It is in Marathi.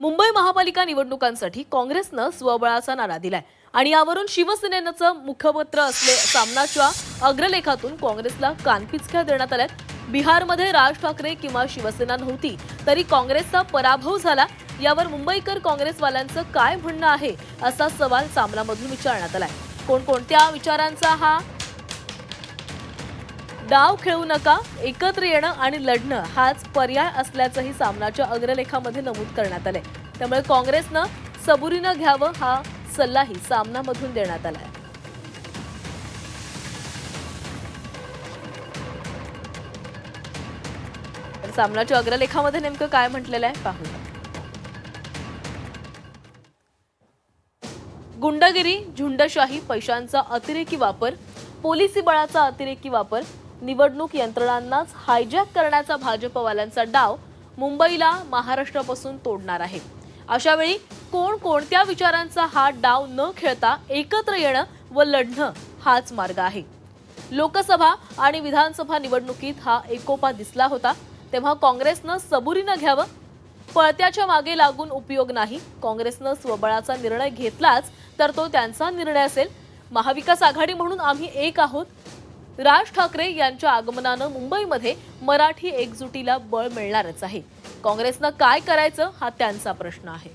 मुंबई महापालिका निवडणुकांसाठी काँग्रेसनं स्वबळाचा नारा दिलाय. आणि यावरून शिवसेनेचं मुखपत्र असले सामनाच्या अग्रलेखातून काँग्रेसला कानपिचक्या देण्यात आल्यात. बिहारमध्ये राज ठाकरे किंवा शिवसेना नव्हती तरी काँग्रेसचा पराभव झाला. यावर मुंबईकर काँग्रेसवाल्यांचं काय म्हणणं आहे असा सवाल सामनामधून विचारण्यात आलाय. कोणकोणत्या विचारांचा हा डाव खेळू नका एकत्र येणं आणि लढणं हाच पर्याय असल्याचंही सामनाच्या अग्रलेखामध्ये नमूद करण्यात आलंय. त्यामुळे काँग्रेसनं सबुरीनं घ्यावं हा सल्लाही सामनामधून देण्यात आलाय. सामनाच्या अग्रलेखामध्ये नेमकं काय म्हटलेलं आहे पाहूया. गुंडगिरी झुंडशाही पैशांचा अतिरेकी वापर पोलिसी बळाचा अतिरेकी वापर निवडणूक यंत्रणांनाच हायजॅक करण्याचा भाजपवाल्यांचा डाव मुंबईला महाराष्ट्रापासून तोडणार आहे. अशा वेळी कोण कोणत्या विचारांचा हा डाव न खेळता एकत्र येणं व लढणं हाच मार्ग आहे. लोकसभा आणि विधानसभा निवडणुकीत हा एकोपा दिसला होता. तेव्हा काँग्रेसनं सबुरीनं घ्यावं पळत्याच्या मागे लागून उपयोग नाही. काँग्रेसनं स्वबळाचा निर्णय घेतलाच तर तो त्यांचा निर्णय असेल. महाविकास आघाडी म्हणून आम्ही एक आहोत. राज ठाकरे यांच्या आगमनानं मुंबईमध्ये मराठी एकजुटीला बळ मिळणारच आहे. काँग्रेसनं काय करायचं हा त्यांचा प्रश्न आहे.